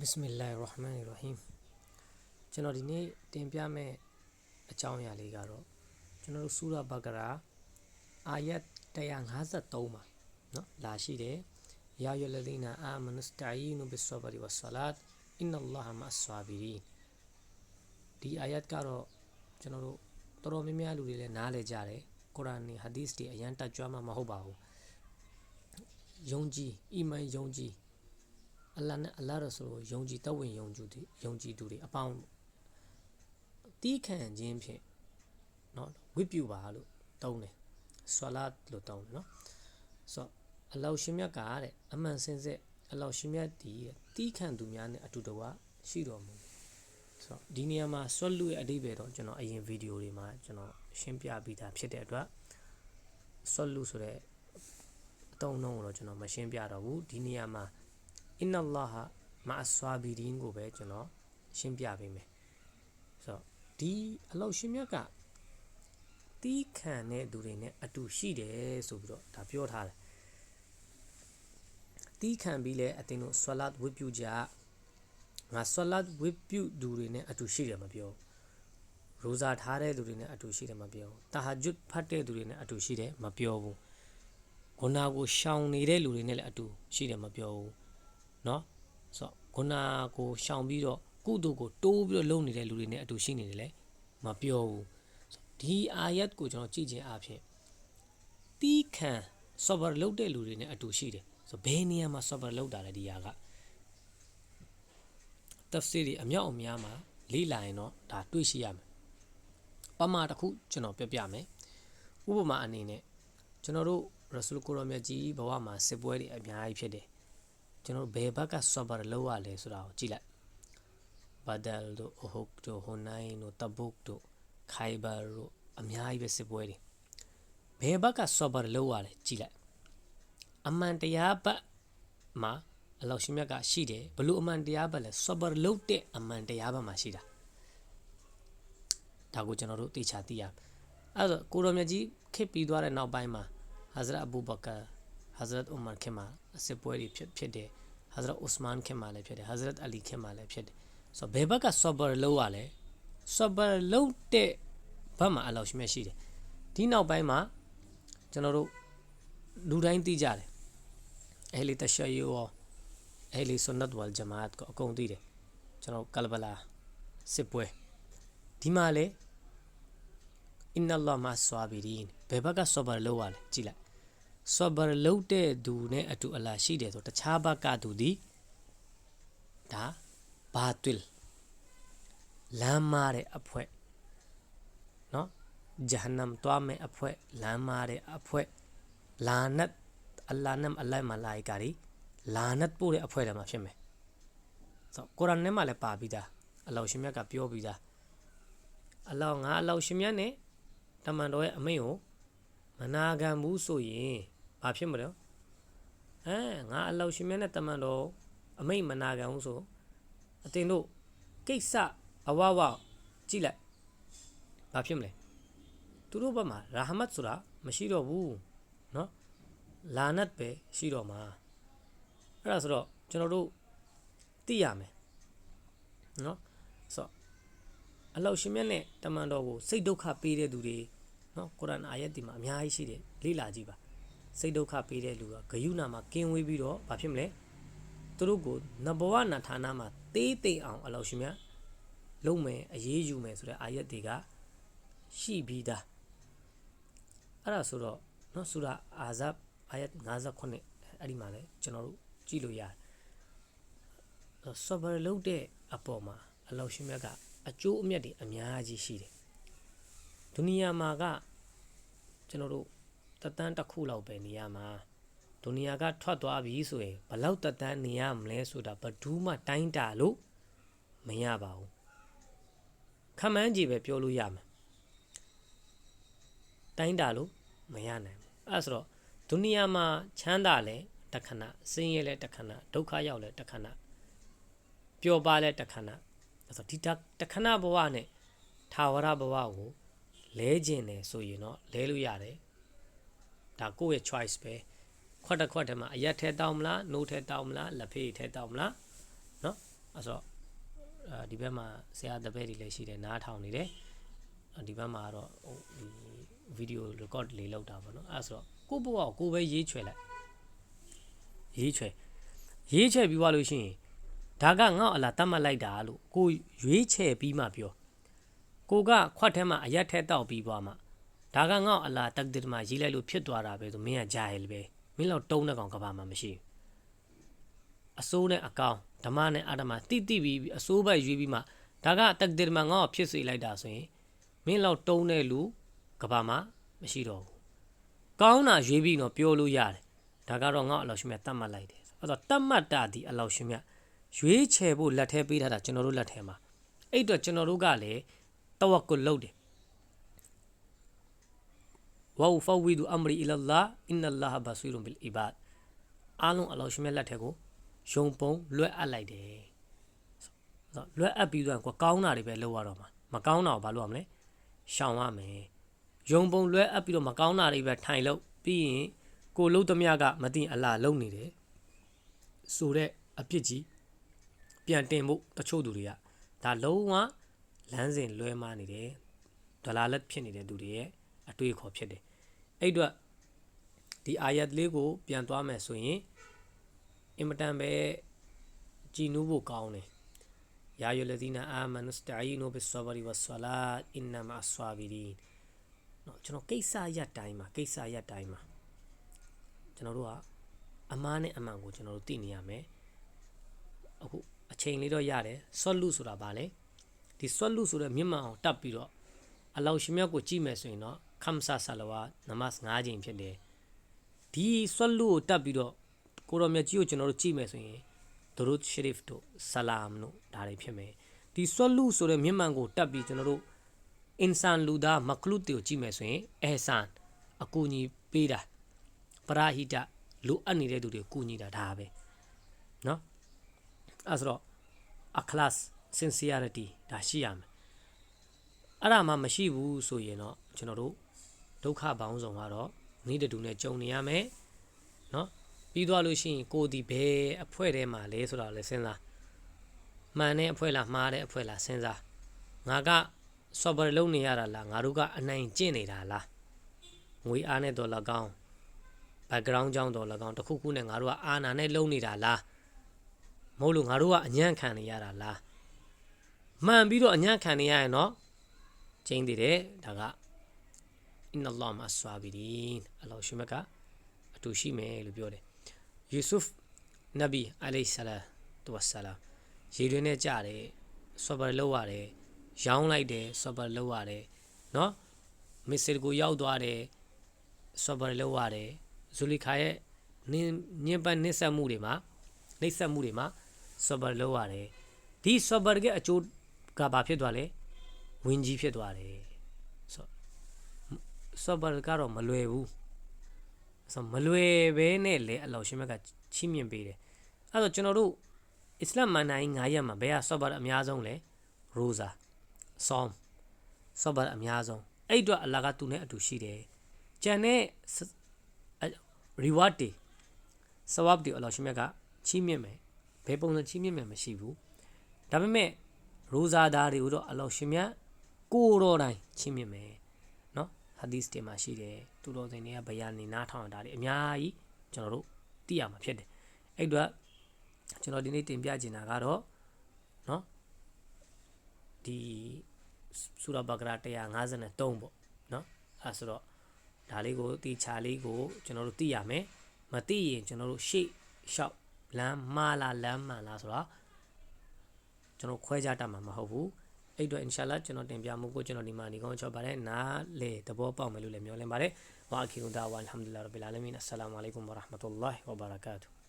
ဘစ်မီလာဟ်ရာဟ်မန်ရာဟီမ်ကျွန်တော်ဒီနေ့တင်ပြမယ့်အကြောင်းအရာလေးကတော့ကျွန်တော်တို့ဆူရာဘကရာအာယတ်153မှာနော်လာရှိတယ်ယာယလလီနာအာမနစတိုင်နုဘစ်ဆဘရီဝဆလတ်အင်နလာဟ်မအဆာဘီရီဒီအာယတ်ကတော့ကျွန်တော်တို့တော်တော်များများလူတွေလည်းနားလည်ကြတယ်ကုရ်အာန်နဲ့ဟာဒီသ်တွေအရန်တက်ကြွမှာမဟုတ်ပါဘူးယုံကြည်အီမန်ယုံကြည် အလ္လာဟ်နဲ့အလ္လာဟ်ရဆူလ်ကိုယုံကြည်တတ်ဝင်ယုံကြည်သူယုံကြည်သူတွေအပေါင်းတီးခံခြင်းဖြင့်เนาะဝိပြုပါလို့တုံးတယ်ဆွာလတ်လို့တုံးတယ်เนาะဆိုတော့အလောရှင်မြတ်ကတဲ့အမှန်စင်စစ်အလောရှင်မြတ်ဒီတီးခံသူများနဲ့အတူတကွရှိတော်မူဆိုတော့ဒီနေရာမှာဆွတ်လူရဲ့အဓိပ္ပာယ်တော့ကျွန်တော်အရင်ဗီဒီယိုတွေမှာကျွန်တော်ရှင်းပြပြီးသားဖြစ်တဲ့အတွက်ဆွတ်လူဆိုတဲ့အတုံးနှုံးကိုတော့ကျွန်တော်မရှင်းပြတော့ဘူးဒီနေရာမှာ အင်နလာဟမအဆွာဘီဒင်းကိုပဲကျွန်တော်ရှင်းပြပေးမယ်ဆိုတော့ဒီအလောက်ရှင်မြတ်ကတီးခံတဲ့သူတွေနဲ့အတူရှိတယ်ဆိုပြီးတော့ဒါပြောထားတယ်တီးခံပြီးလဲအတင်းတို့ဆွလတ်ဝိပြုကြငါဆွလတ်ဝိပြုသူတွေနဲ့အတူရှိတယ်မပြောရိုဇာထားတဲ့သူတွေနဲ့အတူရှိတယ်မပြောတာဟာဂျွတ်ဖတ်တဲ့သူတွေနဲ့အတူရှိတယ်မပြောဘူးဂုနာကိုရှောင်နေတဲ့လူတွေနဲ့လည်းအတူရှိတယ်မပြောဘူး เนาะဆိုတော့ခုနကိုရှောင်ပြီးတော့ကုသိုလ်ကိုတိုးပြီးတော့လုပ်နေတဲ့လူတွေနဲ့အတူရှိနေတယ်လေမပြောဘူးဒီအာယတ်ကိုကျွန်တော်ကြည့်ခြင်းအဖြစ်တီးခံဆော့ဗာလုပ်တဲ့လူတွေနဲ့အတူရှိတယ်ဆိုဘယ်နေရာမှာဆော့ဗာလုပ်တာလဲဒီဟာကတဖ်စီတွေအမြောက်အများမှာလေ့လာရင်တော့ဒါတွေ့ရှိရမယ်ပမာတစ်ခုကျွန်တော်ပြပြမယ်ဥပမာအနေနဲ့ကျွန်တော်တို့ရဆူလ်ကိုရောမြတ်ကြီးဘဝမှာစစ်ပွဲတွေအများကြီးဖြစ်တယ် ကျွန်တော်ဘယ်ဘက်က software လောက်ရလဲဆိုတာကိုကြည့်လိုက်ဘဒယ်တို့အဟုတ်တို့ဟိုနိုင်တို့တဘုတ်တို့ခိုင်ဘာတို့အများကြီးပဲစစ်ပွဲတွေဘယ်ဘက်က software လောက်ရလဲကြည့်လိုက်အမှန်တရားဘက်မှာအလောက်ရှိမြတ်ကရှိတယ်ဘလို့အမှန်တရားဘက်လဲ software လောက်တဲ့အမှန်တရားဘက်မှာရှိတာဒါကိုကျွန်တော်တို့သိချာသိရအဲ့တော့ကိုရောမြတ်ကြီးခစ်ပြီးသွားတဲ့နောက်ပိုင်းမှာဟာဇရတ်အဘူဘကာ ဟာဇရတ်ဥမာခင်မှာအစစ်ပွဲတွေဖြစ်ဖြစ်တယ်ဟာဇရတ်ဥစမန်ခင်မှာလည်းဖြစ်တယ်ဟာဇရတ်အလီခင်မှာလည်းဖြစ်တယ်ဆိုတော့ဘယ်ဘက်ကဆော့ဘာလောက်ရလဲဆော့ဘာလောက်တဲ့ဘက်မှာအလောက်ရှိမြရှိတယ်ဒီနောက်ပိုင်းမှာကျွန်တော်တို့လူတိုင်းသိကြတယ်အဲလီတရှယရောအဲလီဆွန်နတ်ဝလ်ဂျမာတ်ကိုအကုန်သိတယ်ကျွန်တော်ကလဘလာစစ်ပွဲဒီမှာလေအင်နလာမဆွာဘီရီန်ဘယ်ဘက်ကဆော့ဘာလောက်ရလဲကြည့်လိုက် ဆော့ဘာလုတ်တဲ့သူနဲ့အတူအလားရှိတယ်ဆိုတခြားဘက်ကသူသည်ဒါဘာတွလ်လမ်းမားတဲ့အဖွဲနော်ဂျဟနမ်တွားမဲ့အဖွဲလမ်းမားတဲ့အဖွဲလာနတ်အလ္လာနမ်အလ္လာမလာအီကာရီလာနတ်ပို့တဲ့အဖွဲထဲမှာဖြစ်မယ်ဆိုကုရ်အာန်ထဲမှာလည်းပါပြီးသားအလောရှင်မြတ်ကပြောပြီးသားအလောငါအလောရှင်မြတ်နဲ့တမန်တော်ရဲ့အမိန့်ကိုမနာခံဘူးဆိုရင် ဘာဖြစ်မလဲအဲငါအလောက်ရှင်မြတ်နဲ့တမန်တော်အမိတ်မနာခံဘူးဆိုအတင်တို့ကိစ္စအဝဝကြည့်လိုက်ဘာဖြစ်မလဲသူတို့ဘက်မှာရာဟမတ်ဆိုတာမရှိတော့ဘူးเนาะလာနတ်ပဲရှိတော့မှာအဲ့ဒါဆိုတော့ကျွန်တော်တို့သိရမယ်เนาะဆိုတော့အလောက်ရှင်မြတ်နဲ့တမန်တော်ကိုစိတ်ဒုက္ခပေးတဲ့သူတွေเนาะကုရ်အာန်အာယတ်ဒီမှာအများကြီးရှိတယ်လေ့လာကြည့်ပါ စိတ်ဒုက္ခပေးတဲ့လူကဂယုဏမှာကင်းဝေးပြီးတော့ဘာဖြစ်မလဲသူတို့ကိုနဘဝနာဌာနမှာသေးသိအောင်အလောရှင်မြတ်လုံးမယ်အရေးယူမယ်ဆိုတဲ့အာယတ်တွေကရှိပြီးသားအဲ့ဒါဆိုတော့နော်ဆူရာအာဇပ်အာယတ်59အဲ့ဒီမှာလဲကျွန်တော်တို့ကြည့်လို့ရတယ်ဆဘရလုံးတဲ့အပေါ်မှာအလောရှင်မြတ်ကအကျိုးအမြတ်တွေအများကြီးရှိတယ်ဒုနီယာမှာကကျွန်တော်တို့ တတန်းတစ်ခုလောက်ပဲနေရမှာဒုနီယာကထွက်သွားပြီဆိုရင်ဘလောက်တတန်းနေရမလဲဆိုတာဘဒူးမှတိုင်းတာလို့မရပါဘူးခမန်းကြီးပဲပြောလို့ရမှာတိုင်းတာလို့မရနိုင်ဘူးအဲ့ဆိုတော့ဒုနီယာမှာချမ်းသာလဲတခဏဆင်းရဲလဲတခဏဒုက္ခရောက်လဲတခဏပျော်ပါလဲတခဏအဲ့ဆိုဒီတခဏဘဝနဲ့ထာဝရဘဝကိုလဲခြင်းတယ်ဆိုရင်တော့လဲလို့ရတယ် ဒါကိုယ့်ရဲ့ choice ပဲခွက်တစ်ခွက်ထဲမှာအရက်ထဲတောင်းမလားနိုးထဲတောင်းမလားလက်ဖေးထဲတောင်းမလားเนาะ အဲ့ဆိုတော့အဲဒီဘက်မှာဆရာတပည့်တွေလည်းရှိတယ်နားထောင်နေတယ်ဒီဘက်မှာကတော့ဟိုဒီဗီဒီယို record လေးလောက်တာပေါ့နော်အဲ့ဆိုတော့ကိုဘဝကိုကိုပဲရေးချွဲလိုက်ရေးချွဲရေးချွဲပြီးသွားလို့ရှိရင်ဒါကငေါ့အလားတတ်မှတ်လိုက်တာလို့ကိုရွေးချယ်ပြီးမှပြောကိုကခွတ်ထဲမှာအရက်ထဲတောက်ပြီးသွားမှ ဒါကငေါ့အလားတက်တစ်မှာရေးလိုက်လို့ဖြစ်သွားတာပဲဆိုမင်းကကြားရလေပဲမင်းတော့တုံးတဲ့ကောင်ကဘာမှမရှိဘူးအစိုးနဲ့အကောင်ဓမ္မနဲ့အာဓမ္မတိတိပြီးအစိုးဘက်ရွေးပြီးမှဒါကတက်တစ်မှာငေါ့ဖြစ်စေလိုက်တာဆိုရင်မင်းတော့တုံးတဲ့လူကဘာမှမရှိတော့ဘူးကောင်းတာရွေးပြီးတော့ပြောလို့ရတယ်ဒါကတော့ငေါ့အလောက်ရှင်မြတ်တတ်မှတ်လိုက်တယ်အဲ့တော့တတ်မှတ်တာဒီအလောက်ရှင်မြတ်ရွေးချယ်ဖို့လက်ထဲပေးထားတာကျွန်တော်တို့လက်ထဲမှာအဲ့တော့ကျွန်တော်တို့ကလည်းတဝက်ကိုလုပ်တယ် ဝါဖဝီဒူအမရီအီလလာအင်နလာဟဘဆီရုံဘီလ်အီဘတ်အားလုံးအလောရှိမြတ်လက်ထဲကိုယုံပုံလွှဲအပ်လိုက်တယ်ဆိုလွှဲအပ်ပြီးတော့ကိုကောင်းတာတွေပဲလုပ်ရတော့မှာမကောင်းတာကိုဘာလုပ်ရမလဲရှောင်ရမယ်ယုံပုံလွှဲအပ်ပြီးတော့မကောင်းတာတွေပဲထိုင်လို့ပြီးရင်ကိုလုံးသမျှကမသိအလားလုံနေတယ်ဆိုတဲ့အပြစ်ကြီးပြန်တင်ဖို့တချို့သူတွေကဒါလုံးဝလမ်းစဉ်လွဲမှားနေတယ်ဒေါ်လာလက်ဖြစ်နေတဲ့သူတွေရဲ့အတွေ့အခေါ်ဖြစ်တယ် အဲ့တော့ဒီအာယတ်လေးကို ပြန်သွားမယ်ဆိုရင်အင်မတန်ပဲကြည်နူးဖို့ကောင်းတယ်ယာယုလဒီနာအာမနုစတိုင်နိုဘစ်ဆဘရီဝဆလာအင်နမအဆွာဘီဒီနော်ကျွန်တော်ကိစ္စရက်တိုင်းမှာကိစ္စရက်တိုင်းမှာကျွန်တော်တို့ကအမားနဲ့အမှန်ကိုကျွန်တော်တို့သိနေရမယ်အခုအချိန်လေးတော့ရတယ်ဆွတ်လူဆိုတာဗာလေဒီဆွတ်လူဆိုတဲ့မြင့်မအောင်တက်ပြီးတော့အလောရှင်မြတ်ကိုကြည့်မယ်ဆိုရင်တော့ ခမ်ဆာဆလဝါနမတ်9ချိန်ဖြစ်တယ်ဒီဆွတ်လူကိုတက်ပြီးတော့ကိုရောမြတ်ကြီးကိုကျွန်တော်တို့ကြည့်မယ်ဆိုရင်ဒရုဒ်ရှရီဖ်တို့ဆလာမ်တို့ဒါတွေဖြစ်မယ်ဒီဆွတ်လူဆိုတဲ့မြင့်မှန်ကိုတက်ပြီးကျွန်တော်တို့အင်ဆန်လူသားမကလုတ်တွေကိုကြည့်မယ်ဆိုရင်အဲဆန်အကူအညီပေးတာပရာဟိတလိုအပ်နေတဲ့သူတွေကိုကူညီတာဒါပဲเนาะအဲဆိုတော့ a class sincerity ဒါရှိရမယ်အဲ့ဒါမှမရှိဘူးဆိုရင်တော့ကျွန်တော်တို့ ဒုက္ခပေါင်းစုံကတော့နိဒတူနဲ့ကြုံနေရမယ်နော်ပြီးသွားလို့ရှိရင်ကိုဒီဘယ်အဖွဲထဲမှာလဲဆိုတာလည်းစဉ်းစားမှန်တဲ့အဖွဲလားမှားတဲ့အဖွဲလားစဉ်းစားငါက software လုပ်နေရတာလားငါတို့ကအနိုင်ကျင့်နေတာလားငွေအားနဲ့တော့လကောင်း background ကြောင့်တော့လကောင်းတစ်ခုခုနဲ့ငါတို့ကအာနာနဲ့လုပ်နေတာလားမဟုတ်လို့ငါတို့ကအညံ့ခံနေရတာလားမှန်ပြီးတော့အညံ့ခံနေရရင်တော့ကျင်းသေးတယ်ဒါက အင်နလာမအဆွာဘီဒီအလောရှိမကအတူရှိမယ်လို့ပြောတယ်ယူဆုဖ်နဗီအလိုင်ဆလာတူဝဆလာရေတွင်နဲ့ကြတယ်ဆော့ဘာလောက်ရတယ်ရောင်းလိုက်တယ်ဆော့ဘာလောက်ရတယ်နော်မစ္စစ်ကိုရောက်သွားတယ်ဆော့ဘာလောက်ရတယ်ဇူလီခါရဲ့နင်းညင်ပန်းနှိမ့်ဆက်မှုတွေမှာနှိမ့်ဆက်မှုတွေမှာဆော့ဘာလောက်ရတယ်ဒီဆော့ဘာရဲ့အကျိုးကဘာဖြစ်သွားလဲဝင်းကြီးဖြစ်သွားတယ်ဆို ဆော့ဘာကတော့မလွယ်ဘူးဆိုမလွယ်ပဲနဲ့လေအလောရှင်မကချီးမြှင့်ပေးတယ်အဲ့တော့ကျွန်တော်တို့အစ္စလာမ်မန်နိုင်9ရက်မှာဘယ်ဟာဆော့ဘာအများဆုံးလဲရိုဇာဆောင်းဆော့ဘာအများဆုံးအဲ့အတွက်အလာကသူနဲ့အတူရှိတယ်ကြံတဲ့ reward တွေ sawab တွေအလောရှင်မြတ်ကချီးမြှင့်မယ်ဘယ်ပုံစံချီးမြှင့်မယ်မရှိဘူးဒါပေမဲ့ရိုဇာသားတွေကိုတော့အလောရှင်မြတ်ကိုတော်တိုင်းချီးမြှင့်မယ်နော် ဟာဒီစ်တွေမှာရှိတယ်သူတော်စင်တွေကဘယာနေနားထောင်တာတွေအများကြီးကျွန်တော်တို့သိရမှာဖြစ်တယ်အဲ့တော့ကျွန်တော်ဒီနေ့တင်ပြချင်တာကတော့နော်ဒီဆူရာဘဂရာ153ပေါ့နော်အဲဆိုတော့ဒါလေးကိုတီချာလေးကိုကျွန်တော်တို့သိရမယ်မသိရင်ကျွန်တော်တို့ရှေ့လျှောက်လမ်းမှားလားလမ်းမှန်လားဆိုတော့ကျွန်တော်ခွဲခြားတတ်မှာမဟုတ်ဘူး အဲ့တော့ inshallah ကျွန်တော်တင်ပြမှုကိုကျွန်တော်ဒီမှာနေကောင်းချောပါတယ်နားလေသဘောပေါက်မယ်လို့လည်းမျှော်လင့်ပါတယ်ဝါအခီရူဒါဝါအလ်ဟမ်ဒူလ illah ရဘ်အလမင်အစ္စလာမ်အလိုင်ကွမ်ဝရဟ်မတ်တူလာဟ်ဝဘရကာတူ